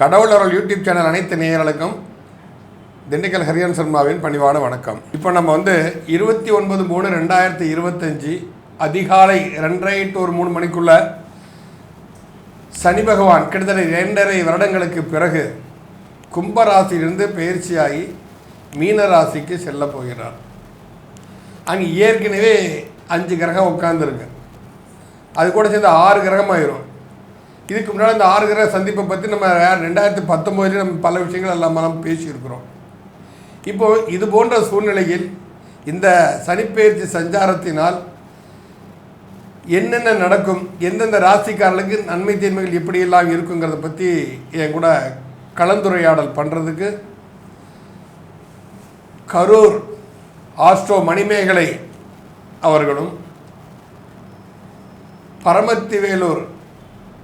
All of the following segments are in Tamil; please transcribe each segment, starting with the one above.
கடவுள் அருள் யூடியூப் சேனல் அனைத்து நேயர்களுக்கும் திண்டுக்கல் ஹரியன் சர்மாவின் பணிவான வணக்கம். இப்போ நம்ம வந்து இருபத்தி ஒன்பது மூணு ரெண்டாயிரத்தி இருபத்தஞ்சி அதிகாலை ரெண்டரை டு ஒரு மூணு மணிக்குள்ள சனி பகவான் கிட்டத்தட்ட இரண்டரை வருடங்களுக்கு பிறகு கும்பராசியிலிருந்து பயிற்சியாகி மீன ராசிக்கு செல்ல போகிறார். அங்கே ஏற்கனவே அஞ்சு கிரகம் உட்காந்துருக்கு அது கூட சேர்ந்து ஆறு கிரகமாயிரும். இதுக்கு முன்னாடி இந்த ஆறு கிரக சந்திப்பை பற்றி நம்ம ரெண்டாயிரத்தி பத்தொம்போதுலேயே நம்ம பல விஷயங்கள் எல்லாம் நம்ம பேசியிருக்கிறோம். இப்போ இது போன்ற சூழ்நிலையில் இந்த சனிப்பெயர்ச்சி சஞ்சாரத்தினால் என்னென்ன நடக்கும் எந்தெந்த ராசிக்காரர்களுக்கு நன்மை தீமைகள் எப்படியெல்லாம் இருக்குங்கிறத பற்றி என் கூட கலந்துரையாடல் பண்ணுறதுக்கு கரூர் ஆஸ்ட்ரோ மணிமேகலை அவர்களும் பரமத்திவேலூர்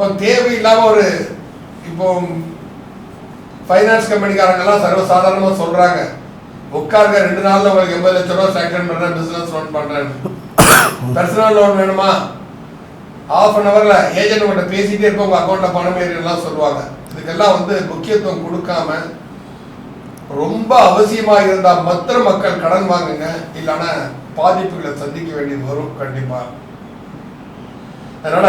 இப்போ தேவையில்லாமல் ஒரு இப்போ ஃபைனான்ஸ் கம்பெனிக்காரங்கெல்லாம் சர்வசாதாரணமாக சொல்றாங்க. உட்காருங்க ரெண்டு நாள்ல உங்களுக்கு எண்பது லட்சம் ரூபா சேங்ஷன் பண்றேன் பிசினஸ் லோன் பண்றேன். பர்சனல் லோன் வேணுமா? ஆஃப் அன் ஹவர்ல ஏஜென்ட் கிட்ட பேசிட்டே இருப்போம் உங்க அக்கௌண்ட்ல பணம் ஏறிலாம் சொல்லுவாங்க. இதுக்கெல்லாம் வந்து முக்கியத்துவம் கொடுக்காம ரொம்ப அவசியமாக இருந்தால் மற்ற மக்கள் கடன் வாங்குங்க இல்லைன்னா பாதிப்புகளை சந்திக்க வேண்டியது வரும் கண்டிப்பாக அதனால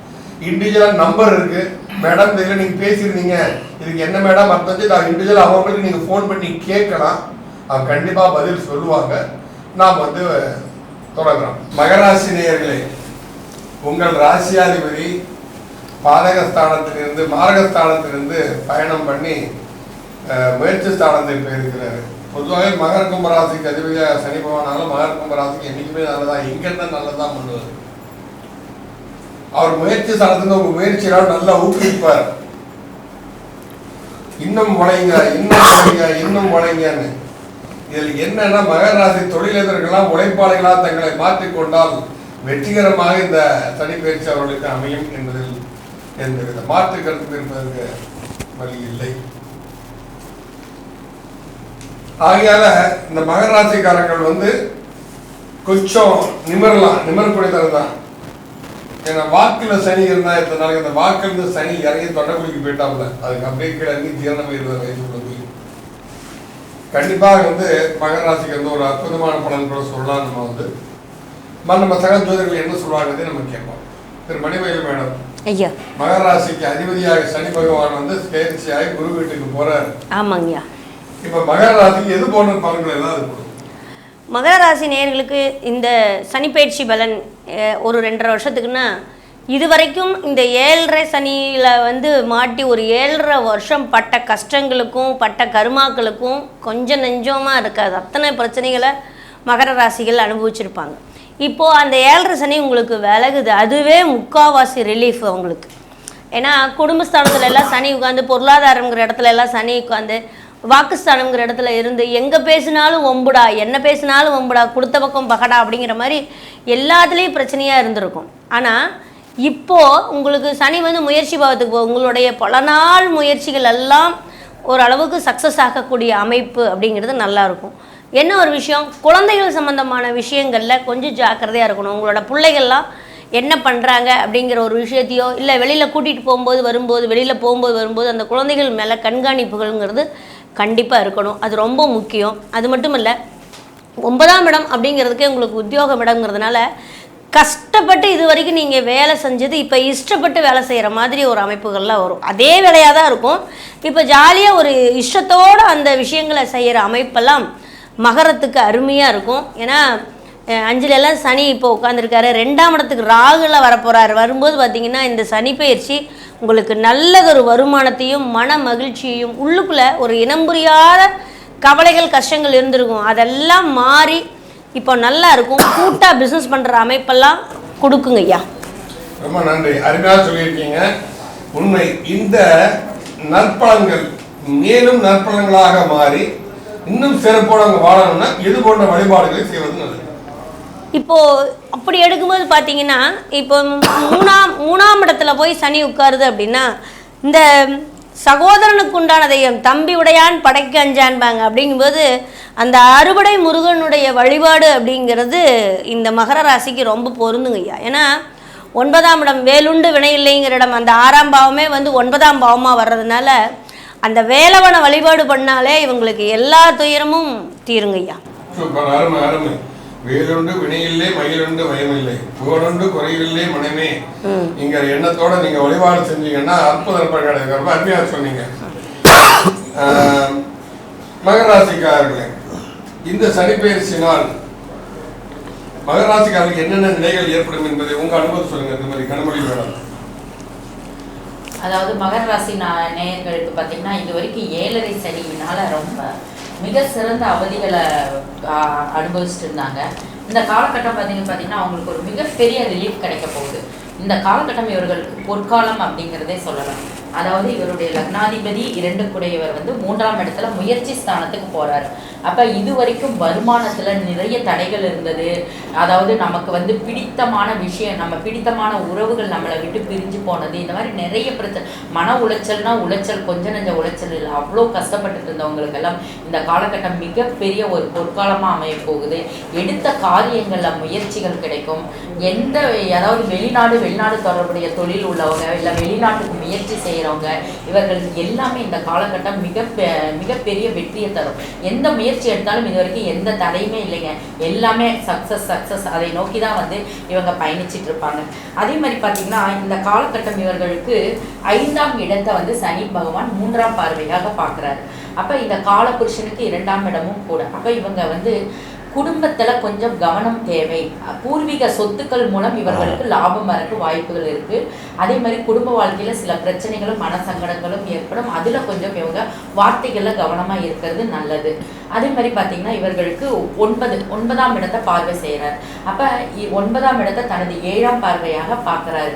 இண்டிஜுவல் நம்பர் இருக்கு. மேடம் இதில் நீங்கள் பேசியிருந்தீங்க இதுக்கு என்ன மேடம் அர்த்தம் நான் இண்டிவிஜுவல் அவங்களுக்கு நீங்கள் ஃபோன் பண்ணி கேட்கலாம். அவங்க கண்டிப்பாக பதில் சொல்லுவாங்க. நாம் வந்து தொடங்குறோம். மகராசி நேயர்களே உங்கள் ராசியாதிபதி பாதகஸ்தானத்திலிருந்து மாரகஸ்தானத்திலிருந்து பயணம் பண்ணி முயற்சி ஸ்தானத்தில் போயிருக்கிறார். பொதுவாகவே மகர கும்பராசிக்கு அதிபதியாக சனி பகவானாலும் மகர கும்பராசிக்கு என்றைக்குமே நல்லதா எங்க இருந்தா பண்ணுவார். அவர் முயற்சி ஸ்தானத்துல உங்க முயற்சியால் நல்லா ஊக்குவிப்பார். இன்னும் முளைங்க இன்னும் முளைங்க இன்னும் முளைங்கன்னு இதில் என்னன்னா மகராசி ராசி உழைப்பாளிகளாக உழைப்பாளிகளா தங்களை மாற்றிக்கொண்டால் வெற்றிகரமாக இந்த சனி பயிற்சி அவர்களுக்கு அமையும் என்பதில் எந்தவித மாற்று கருத்து இருப்பதற்கு வழி இல்லை. ஆகையால இந்த மகராசிக்காரர்கள் வந்து கொஞ்சம் நிமிரலாம் நிமிரக்கூடியதாக தான் ஏன்னா வாக்குல சனி இருந்தா இத்தனை நாளைக்கு அந்த வாக்குல இருந்து சனி இறங்கி தொண்டைக்குழிக்கு போயிட்டாப்ல அதுக்கு அப்படியே இறங்கி ஜீரணம் இருபது வயசு கண்டிப்பாக வந்து மகர ராசிக்கு வந்து ஒரு அற்புதமான பலன் கூட சொல்லலாம் நம்ம வந்து. நம்ம சக ஜோதிடர்கள் என்ன சொல்றாங்கிறதை நம்ம கேட்போம். திரு மணிமயில் மேடம் ஐயா. மகர ராசிக்கு அதிபதியாக சனி பகவான் வந்து பயிற்சியாகி குரு வீட்டுக்கு போறாரு. ஆமாங்கய்யா. இப்ப மகர ராசிக்கு எது போன்ற பலன்கள் எல்லாம் கொடுக்கும்? மகர ராசி நேயர்களுக்கு இந்த சனிப்பயிற்சி பலன் ஒரு ரெண்டரை வருஷத்துக்குன்னா இது வரைக்கும் இந்த ஏழரை சனியில் வந்து மாட்டி ஒரு ஏழரை வருஷம் பட்ட கஷ்டங்களுக்கும் பட்ட கருமாக்களுக்கும் கொஞ்சம் நெஞ்சமாக இருக்காது. அத்தனை பிரச்சனைகளை மகர ராசிகள் அனுபவிச்சிருப்பாங்க. இப்போது அந்த ஏழரை சனி உங்களுக்கு விலகுது. அதுவே முக்காவாசி ரிலீஃப் அவங்களுக்கு ஏன்னா குடும்பஸ்தானத்துல எல்லாம் சனி உட்காந்து பொருளாதாரங்கிற இடத்துல எல்லாம் சனி உட்காந்து வாக்குஸ்தானம்ங்கிற இடத்துல இருந்து எங்கே பேசினாலும் ஒம்புடா என்ன பேசினாலும் ஒம்புடா கொடுத்த பக்கம் பகடா அப்படிங்கிற மாதிரி எல்லாத்துலேயும் பிரச்சனையாக இருந்திருக்கும். ஆனால் இப்போது உங்களுக்கு சனி வந்து முயற்சி பாவத்துக்கு போ உங்களுடைய பல நாள் முயற்சிகள் எல்லாம் ஓரளவுக்கு சக்ஸஸ் ஆகக்கூடிய அமைப்பு அப்படிங்கிறது நல்லாயிருக்கும் என்ன ஒரு விஷயம்? குழந்தைகள் சம்மந்தமான விஷயங்களில் கொஞ்சம் ஜாக்கிரதையாக இருக்கணும். உங்களோட பிள்ளைகள்லாம் என்ன பண்ணுறாங்க அப்படிங்கிற ஒரு விஷயத்தையோ இல்லை வெளியில் கூட்டிகிட்டு போகும்போது வரும்போது வெளியில் போகும்போது வரும்போது அந்த குழந்தைகள் மேலே கண்காணிப்புகள்ங்கிறது கண்டிப்பாக இருக்கணும். அது ரொம்ப முக்கியம். அது மட்டும் இல்லை ஒன்பதாம் இடம் அப்படிங்கிறதுக்கே உங்களுக்கு உத்தியோகம் இடம்ங்கிறதுனால கஷ்டப்பட்டு இது வரைக்கும் நீங்கள் வேலை செஞ்சது இப்போ இஷ்டப்பட்டு வேலை செய்கிற மாதிரி ஒரு அமைப்புகள்லாம் வரும். அதே வேலையாக தான் இருக்கும். இப்போ ஜாலியாக ஒரு இஷ்டத்தோடு அந்த விஷயங்களை செய்கிற அமைப்பெல்லாம் மகரத்துக்கு அருமையாக இருக்கும். ஏன்னா அஞ்சுலெல்லாம் எல்லாம் சனி இப்போ உட்காந்துருக்காரு ரெண்டாம் இடத்துக்கு ராகுல வரப்போகிறாரு வரும்போது பார்த்தீங்கன்னா இந்த சனி பயிற்சி உங்களுக்கு நல்லதொரு வருமானத்தையும் மன மகிழ்ச்சியையும் உள்ளுக்குள்ளே ஒரு இனம் புரியாத கவலைகள் கஷ்டங்கள் இருந்திருக்கும். அதெல்லாம் மாறி இப்போ நல்லா இருக்கும். கூட்டாக பிஸ்னஸ் பண்ணுற அமைப்பெல்லாம் கொடுக்குங்க ஐயா. ரொம்ப நன்றி. அருமையாக சொல்லியிருக்கீங்க. உண்மை. இந்த நற்பலன்கள் மேலும் நற்பலன்களாக மாறி இன்னும் சிறப்போடு அவங்க வாழணும்னா இது போன்ற வழிபாடுகளை செய்வது நல்லது. இப்போ அப்படி எடுக்கும்போது பார்த்தீங்கன்னா இப்போ மூணாம் மூணாம் இடத்துல போய் சனி உட்காருது அப்படின்னா இந்த சகோதரனுக்கு உண்டான தெய்வம் தம்பி உடையான் படைக்கு அஞ்சான்பாங்க. அப்படிங்கும்போது அந்த அறுபடை முருகனுடைய வழிபாடு அப்படிங்கிறது இந்த மகர ராசிக்கு ரொம்ப பொருந்துங்க ஐயா. ஏன்னா ஒன்பதாம் இடம் வேலுண்டு வினை இல்லைங்கிற இடம் அந்த ஆறாம் பாவமே வந்து ஒன்பதாம் பாவமாக வர்றதுனால அந்த வேலவனை வழிபாடு பண்ணாலே இவங்களுக்கு எல்லா துயரமும் தீருங்க ஐயா. வேலுண்டு வினையில்லை மயிலுண்டு பயமில்லை புகழுண்டு குறையில்லை மனமே. நீங்க எண்ணத்தோட நீங்க வழிபாடு செஞ்சீங்கன்னா அற்புத கிடைக்கும். ரொம்ப அருமையா சொன்னீங்க. ஆஹ், மகர ராசிக்காரர்களே இந்த சனிப்பெயர்ச்சி நாள் மகர ராசிக்காரர்களுக்கு என்னென்ன நிலைகள் ஏற்படும் என்பதை உங்க அனுபவம் சொல்லுங்க. இந்த மாதிரி கனமொழி மேடம் அதாவது மகர ராசி நா- நேயர்களுக்கு பார்த்தீங்கன்னா இது வரைக்கும் ஏழரை சனியினால ரொம்ப மிக சிறந்த அவதிகளை அனுபவிச்சுட்டு இருந்தாங்க இந்த காலகட்டம் பார்த்தீங்க பார்த்தீங்கன்னா அவங்களுக்கு ஒரு மிகப்பெரிய ரிலீஃப் கிடைக்க போகுது. இந்த காலகட்டம் இவர்களுக்கு பொற்காலம் அப்படிங்கிறதே சொல்லலாம். அதாவது இவருடைய லக்னாதிபதி இரண்டு குடையவர் வந்து மூன்றாம் இடத்துல முயற்சி ஸ்தானத்துக்கு போறாரு. அப்ப இது வரைக்கும் வருமானத்துல நிறைய தடைகள் இருந்தது. அதாவது நமக்கு வந்து பிடித்தமான விஷயம் நம்ம பிடித்தமான உறவுகள் நம்மளை விட்டு பிரிஞ்சு போனது. இந்த மாதிரி நிறைய பிரச்சனை மன உளைச்சல்னா உளைச்சல் கொஞ்ச நெஞ்ச உளைச்சல் இல்லை அவ்வளோ கஷ்டப்பட்டுட்டு இருந்தவங்களுக்கெல்லாம் இந்த காலகட்டம் மிகப்பெரிய ஒரு பொற்காலமா அமைய போகுது எடுத்த காரியங்கள்ல முயற்சிகள் கிடைக்கும். எந்த அதாவது வெளிநாடு வெளிநாடு தொடர்புடைய தொழில் உள்ளவங்க இல்லை வெளிநாட்டுக்கு முயற்சி செய்ய செய்கிறவங்க இவர்களுக்கு எல்லாமே இந்த காலகட்டம் மிக மிகப்பெரிய வெற்றியை தரும். எந்த முயற்சி எடுத்தாலும் இது வரைக்கும் எந்த தடையுமே இல்லைங்க. எல்லாமே சக்ஸஸ் சக்ஸஸ் அதை நோக்கி தான் வந்து இவங்க பயணிச்சிட்டு இருப்பாங்க. அதே மாதிரி பார்த்தீங்கன்னா இந்த காலகட்டம் இவர்களுக்கு ஐந்தாம் இடத்தை வந்து சனி பகவான் மூன்றாம் பார்வையாக பார்க்குறாரு அப்போ இந்த காலபுருஷனுக்கு இரண்டாம் இடமும் கூட. அப்போ இவங்க வந்து குடும்பத்துல கொஞ்சம் கவனம் தேவை. பூர்வீக சொத்துக்கள் மூலம் இவர்களுக்கு லாபம் வரக்கு வாய்ப்புகள் இருக்கு. அதே மாதிரி குடும்ப வாழ்க்கையில சில பிரச்சனைகளும் மன சங்கடங்களும் ஏற்படும். அதுல கொஞ்சம் இவங்க வார்த்தைகள்ல கவனமா இருக்கிறது நல்லது. அதே மாதிரி பாத்தீங்கன்னா இவர்களுக்கு ஒன்பது ஒன்பதாம் இடத்தை பார்வை செய்யறாரு அப்ப ஒன்பதாம் இடத்தை தனது ஏழாம் பார்வையாக பார்க்கறாரு.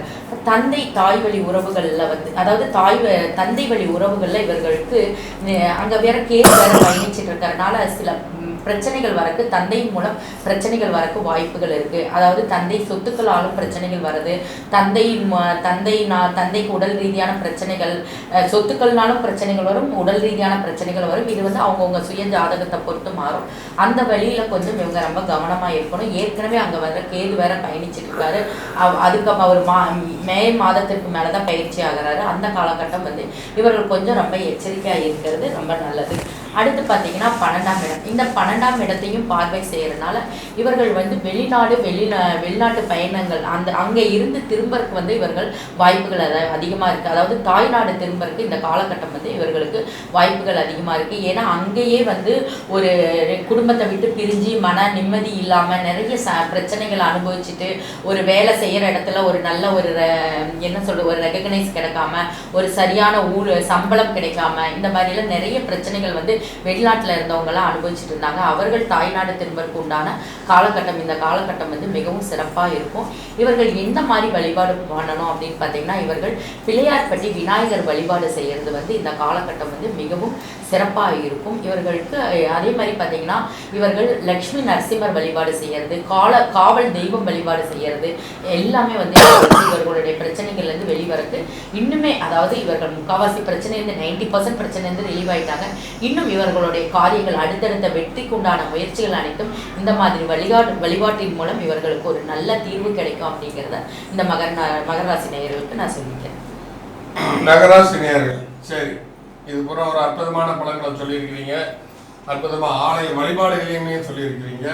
தந்தை தாய் வழி உறவுகள்ல வந்து அதாவது தாய் தந்தை வழி உறவுகள்ல இவர்களுக்கு அங்க வேற கேஸ் வேற பயணிச்சிட்டு இருக்கறனால சில பிரச்சனைகள் வரக்கு தந்தையின் மூலம் பிரச்சனைகள் வரக்கு வாய்ப்புகள் இருக்கு. அதாவது தந்தை சொத்துக்களாலும் பிரச்சனைகள் வருது. தந்தை தந்தை நான் தந்தைக்கு உடல் ரீதியான பிரச்சனைகள் சொத்துக்கள்னாலும் பிரச்சனைகள் வரும் உடல் ரீதியான பிரச்சனைகள் வரும். இது வந்து அவங்கவுங்க சுய ஜாதகத்தை பொறுத்து மாறும். அந்த வழியில கொஞ்சம் இவங்க ரொம்ப கவனமா இருக்கணும். ஏற்கனவே அங்க வர கேது வேற பயணிச்சிட்டு இருக்காரு. அவ- அதுக்கு அவர் மா மே மாதத்திற்கு மேலதான் பயிற்சி ஆகுறாரு. அந்த காலகட்டம் வந்து இவர்கள் கொஞ்சம் ரொம்ப எச்சரிக்கையா இருக்கிறது ரொம்ப நல்லது. அடுத்து பார்த்தீங்கன்னா பன்னெண்டாம் இடம். இந்த பன்னெண்டாம் இடத்தையும் பார்வை செய்யறதுனால இவர்கள் வந்து வெளிநாடு வெளிநா வெளிநாட்டு பயணங்கள் அந்த அங்கே இருந்து திரும்பறதுக்கு வந்து இவர்கள் வாய்ப்புகள் அதை அதிகமாக இருக்குது அதாவது தாய்நாடு திரும்பறதுக்கு இந்த காலகட்டம் வந்து இவர்களுக்கு வாய்ப்புகள் அதிகமாக இருக்குது ஏன்னா அங்கேயே வந்து ஒரு குடும்பத்தை விட்டு பிரிஞ்சு மன நிம்மதி இல்லாமல் நிறைய ச பிரச்சனைகளை அனுபவிச்சுட்டு ஒரு வேலை செய்கிற இடத்துல ஒரு நல்ல ஒரு என்ன சொல்ற ஒரு ரெகக்னைஸ் கிடைக்காம ஒரு சரியான ஊர் சம்பளம் கிடைக்காம இந்த மாதிரிலாம் நிறைய பிரச்சனைகள் வந்து வெளிநாட்டில் இருந்தவங்கலாம் அனுபவிச்சுட்டு இருந்தாங்க. அவர்கள் தாய்நாடு திரும்பறதுக்கு உண்டான காலகட்டம் இந்த காலகட்டம் வந்து மிகவும் சிறப்பா இருக்கும். இவர்கள் எந்த மாதிரி வழிபாடு பண்ணணும் அப்படின்னு பார்த்தீங்கன்னா இவர்கள் பிள்ளையார்பட்டி விநாயகர் வழிபாடு செய்யறது வந்து இந்த காலகட்டம் வந்து மிகவும் சிறப்பாக இருக்கும். இவர்களுக்கு அதே மாதிரி பார்த்தீங்கன்னா இவர்கள் லக்ஷ்மி நரசிம்மர் வழிபாடு செய்யறது கால காவல் தெய்வம் வழிபாடு செய்யறது எல்லாமே வந்து இவர்களுடைய பிரச்சனைகள்ல இருந்து இன்னுமே அதாவது இவர்கள் முக்காவாசி பிரச்சனை இருந்து நைன்டி பர்சன்ட் பிரச்சனை இருந்து ரிலீவ் ஆயிட்டாங்க இன்னும் இவர்களுடைய காரியங்கள் அடுத்தடுத்த வெற்றிக்குண்டான முயற்சிகள் அனைத்தும் இந்த மாதிரி வழிகாட்டு வழிபாட்டின் மூலம் இவர்களுக்கு ஒரு நல்ல தீர்வு கிடைக்கும் அப்படிங்கிறத இந்த மகர மகராசி நேயர்களுக்கு நான் சொல்லிக்கிறேன். நகராசி நேயர்கள் சரி. இது பூரா ஒரு அற்புதமான பழங்களை சொல்லியிருக்கிறீங்க. அற்புதமாக ஆலய வழிபாடுகளையுமே சொல்லியிருக்கிறீங்க.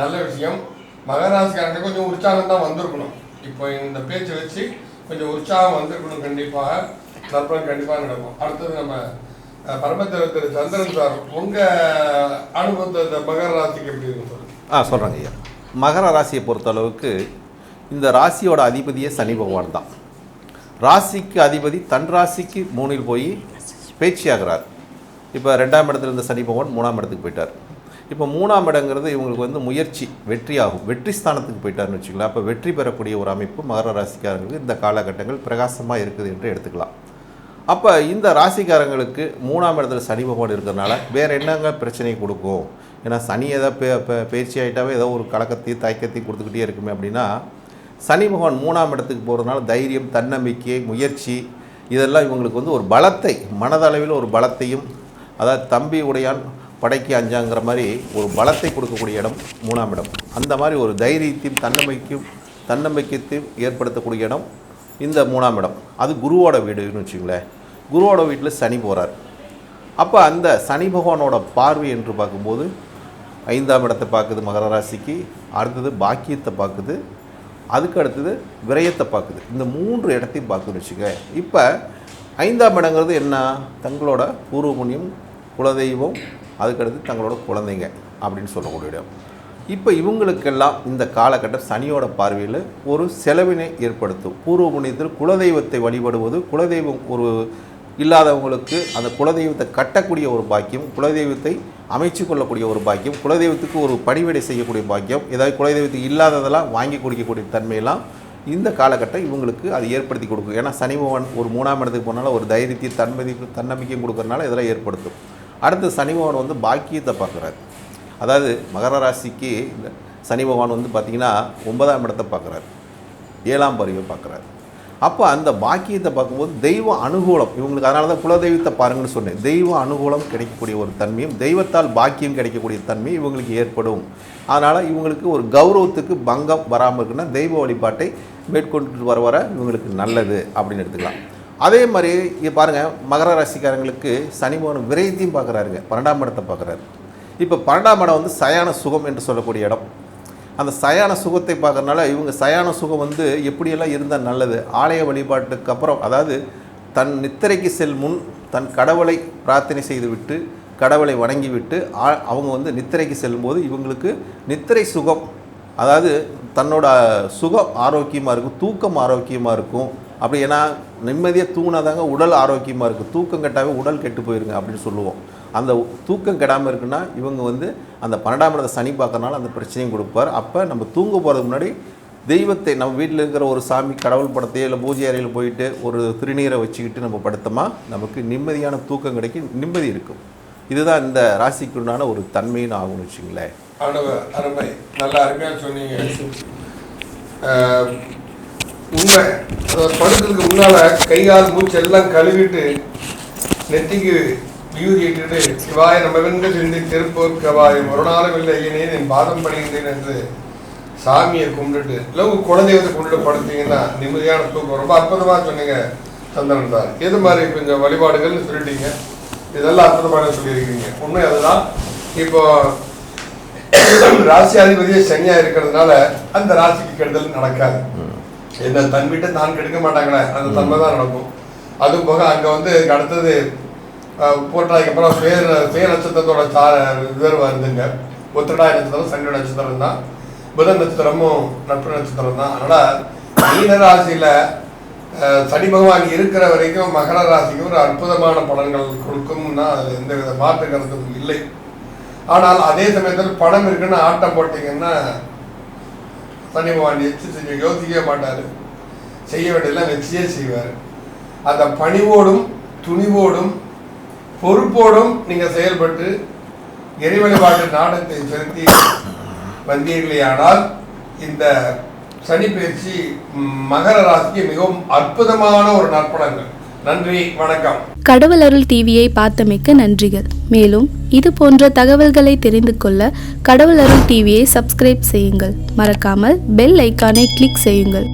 நல்ல விஷயம். மகராசிக்காரங்க கொஞ்சம் உற்சாகம் தான் வந்திருக்கணும். இப்போ இந்த பேச்சை வச்சு கொஞ்சம் உற்சாகம் வந்திருக்கணும் கண்டிப்பாக. நற்பலன் கண்டிப்பாக நடக்கும் அடுத்தது நம்ம அஹ், திரு சந்திரன் சார் உங்கள் அனுபவத்தை இந்த மகர ராசிக்கு எப்படி இருக்கும் ஆ சொல்கிறேங்க ஐயா. மகர ராசியை பொறுத்தளவுக்கு இந்த ராசியோட அதிபதியே சனி பகவான் தான். ராசிக்கு அதிபதி தன் ராசிக்கு மூணில் போய் பேச்சியாகிறார். இப்போ ரெண்டாம் இடத்துல இருந்த சனி பகவான் மூணாம் இடத்துக்கு போயிட்டார். இப்போ மூணாம் இடங்கிறது இவங்களுக்கு வந்து முயற்சி வெற்றி ஆகும் வெற்றி ஸ்தானத்துக்கு போயிட்டாருன்னு வச்சுக்கலாம் அப்போ வெற்றி பெறக்கூடிய ஒரு அமைப்பு மகர ராசிக்காரங்களுக்கு இந்த காலகட்டங்கள் பிரகாசமாக இருக்குது என்று எடுத்துக்கலாம். அப்போ இந்த ராசிக்காரங்களுக்கு மூணாம் இடத்துல சனி பகவான் இருக்கிறதுனால வேறு என்னங்க பிரச்சனை கொடுக்கும்? ஏன்னா சனி ஏதோ பே பயிற்சி ஆகிட்டாவே ஏதோ ஒரு கலக்கத்தையும் தயக்கத்தையும் கொடுத்துக்கிட்டே இருக்குமே அப்படின்னா சனி பகவான் மூணாம் இடத்துக்கு போகிறதுனால தைரியம் தன்னம்பிக்கை முயற்சி இதெல்லாம் இவங்களுக்கு வந்து ஒரு பலத்தை மனதளவில் ஒரு பலத்தையும் அதாவது தம்பி உடையான் படைக்கு அஞ்சாங்கிற மாதிரி ஒரு பலத்தை கொடுக்கக்கூடிய இடம் மூணாம் இடம். அந்த மாதிரி ஒரு தைரியத்தையும் தன்னம்பிக்கையும் தன்னம்பிக்கையத்தையும் ஏற்படுத்தக்கூடிய இடம் இந்த மூணாம் இடம். அது குருவோட வீடுன்னு வச்சுங்களேன். குருவோட வீட்டில் சனி போகிறார் அப்போ அந்த சனி பகவானோட பார்வை என்று பார்க்கும்போது ஐந்தாம் இடத்தை பார்க்குது மகர ராசிக்கு அடுத்தது பாக்கியத்தை பார்க்குது அதுக்கு அடுத்தது விரயத்தை பார்க்குது. இந்த மூன்று இடத்தையும் பார்க்குதுன்னு வச்சுக்க இப்போ ஐந்தாம் இடங்கிறது என்ன? தங்களோட பூர்வ புண்ணியம் குலதெய்வம் அதுக்கடுத்து தங்களோட குழந்தைங்க அப்படின்னு சொல்லக்கூடிய இடம். இப்போ இவங்களுக்கெல்லாம் இந்த காலகட்டம் சனியோட பார்வையில் ஒரு செலவினை ஏற்படுத்தும். பூர்வ புண்ணியத்தில் குலதெய்வத்தை வழிபடுவது குலதெய்வம் ஒரு இல்லாதவங்களுக்கு அந்த குலதெய்வத்தை கட்டக்கூடிய ஒரு பாக்கியம் குலதெய்வத்தை அமைச்சு கொள்ளக்கூடிய ஒரு பாக்கியம் குலதெய்வத்துக்கு ஒரு பணிவிடை செய்யக்கூடிய பாக்கியம் ஏதாவது குலதெய்வத்துக்கு இல்லாததெல்லாம் வாங்கி கொடுக்கக்கூடிய தன்மையெல்லாம் இந்த காலகட்டம் இவங்களுக்கு அது ஏற்படுத்தி கொடுக்கும். ஏன்னா சனி பகவான் ஒரு மூணாம் இடத்துக்கு போனால ஒரு தைரியத்தை தன்மதி தன்னம்பிக்கையும் கொடுக்கறனால இதெல்லாம் ஏற்படுத்தும். அடுத்து சனி பகவான் வந்து பாக்கியத்தை பார்க்குறாரு. அதாவது மகர ராசிக்கு இந்த சனி பகவான் வந்து பார்த்திங்கன்னா ஒன்பதாம் இடத்தை பார்க்குறாரு. ஏழாம் பருவியை பார்க்குறாரு. அப்போ அந்த பாக்கியத்தை பார்க்கும்போது தெய்வ அனுகூலம். இவங்களுக்கு அதனால தான் குலதெய்வத்தை பாருங்கன்னு சொன்னேன். தெய்வ அனுகூலம் கிடைக்கக்கூடிய ஒரு தன்மையும் தெய்வத்தால் பாக்கியம் கிடைக்கக்கூடிய தன்மை இவங்களுக்கு ஏற்படும். அதனால் இவங்களுக்கு ஒரு கௌரவத்துக்கு பங்கம் வராமல் இருக்குன்னா தெய்வ வழிபாட்டை மேற்கொண்டு வர வர இவங்களுக்கு நல்லது அப்படின்னு எடுத்துக்கலாம். அதே மாதிரி இங்கே பாருங்கள் மகர ராசிக்காரங்களுக்கு சனி பகவான் விரயத்தையும் பார்க்குறாருங்க. பன்னெண்டாம் இடத்தை பார்க்குறாரு. இப்போ பன்னெண்டாம் இடம் வந்து சயான சுகம் என்று சொல்லக்கூடிய இடம். அந்த சயான சுகத்தை பார்க்கறனால இவங்க சயான சுகம் வந்து எப்படியெல்லாம் இருந்தால் நல்லது? ஆலய வழிபாட்டுக்கு அப்புறம் அதாவது தன் நித்திரைக்கு செல் முன் தன் கடவுளை பிரார்த்தனை செய்துவிட்டு கடவுளை வணங்கிவிட்டு ஆ- அவங்க வந்து நித்திரைக்கு செல்லும்போது இவங்களுக்கு நித்திரை சுகம் அதாவது தன்னோட சுகம் ஆரோக்கியமாக இருக்கும் தூக்கம் ஆரோக்கியமாக இருக்கும். அப்படி ஏன்னா நிம்மதியாக தூங்கினாதாங்க உடல் ஆரோக்கியமாக இருக்கும். தூக்கம் கெட்டாவே உடல் கெட்டு போயிருங்க அப்படின்னு சொல்லுவோம். அந்த தூக்கம் கெடாமல் இருக்குன்னா இவங்க வந்து அந்த பன்னெண்டாம் இடத்தை சனி பார்க்கறனால அந்த பிரச்சனையும் கொடுப்பார். அப்போ நம்ம தூங்க போகிறதுக்கு முன்னாடி தெய்வத்தை நம்ம வீட்டில் இருக்கிற ஒரு சாமி கடவுள் படத்தையோ இல்லை பூஜை அறையில் போயிட்டு ஒரு திருநீரை வச்சுக்கிட்டு நம்ம படுத்தோமா நமக்கு நிம்மதியான தூக்கம் கிடைக்கும் நிம்மதி இருக்கும். இதுதான் இந்த ராசிக்குண்டான ஒரு தன்மைன்னு ஆகும்னு வச்சுங்களேன் அருமை நல்லா அருமையாக சொன்னீங்க. உண்மை. படுக்கிறதுக்கு முன்னால கை கால் மூச்சு எல்லாம் கழுவிட்டு நெத்திக்கு வியூதி சிவாய நமவென்று சிந்தி திருப்பூர் கவாய் ஒரு நாளும் இல்லை ஐயனே என் பாதம் பணிகின்றேன் என்று சாமியை கும்பிட்டுட்டு இல்லை உங்க குலதெய்வத்தை கும்பிட்டு படுத்தீங்கன்னா நிம்மதியான தூக்கம் ரொம்ப அற்புதமாக சொன்னீங்க சந்திரன் சார். எது மாதிரி கொஞ்சம் வழிபாடுகள்னு சொல்லிட்டீங்க? இதெல்லாம் அற்புதமான சொல்லியிருக்கீங்க. உண்மை அதுதான். இப்போ ராசி அதிபதியே சனியா இருக்கிறதுனால அந்த ராசிக்கு கெடுதல் நடக்காது. என்ன தன் வீட்டை தான் கெடுக்க மாட்டாங்களே அந்த தன்மை தான் நடக்கும். அதுவும் போக அங்கே வந்து அடுத்தது அஹ், அப்புறம் பேர் பேர் நட்சத்திரத்தோட சா வேறு வருதுங்க உத்திரடாய நட்சத்திரம் சனி நட்சத்திரம் தான். புதன் நட்சத்திரமும் நட்பு நட்சத்திரம் தான். அதனால மீன ராசியில சனி பகவான் இருக்கிற வரைக்கும் மகர ராசிக்கு ஒரு அற்புதமான பலன்கள் கொடுக்கும்னா அதுல எந்த வித மாற்று கருத்தும் இல்லை. ஆனால் அதே சமயத்தில் படம் இருக்குன்னு ஆட்டம் போட்டீங்கன்னா சனி பகவான் எச்சு செஞ்சு யோசிக்கவே மாட்டாரு. செய்ய வேண்டியதெல்லாம் வச்சியே செய்வார். அந்த பணிவோடும் துணிவோடும் பொறுப்போடும் நீங்கள் செயல்பட்டு இறை வழிபாட்டு நாடத்தை செலுத்தி வந்தீர்களே ஆனால் இந்த சனி பயிற்சி மகர ராசிக்கு மிகவும் அற்புதமான ஒரு நற்பலன்கள். நன்றி வணக்கம். கடவுள் அருள் டிவியை பார்த்தமைக்க நன்றிகள். மேலும் இது போன்ற தகவல்களை தெரிந்து கொள்ள கடவுள் அருள் டிவியை சப்ஸ்கிரைப் செய்யுங்கள். மறக்காமல் பெல் ஐக்கானை கிளிக் செய்யுங்கள்.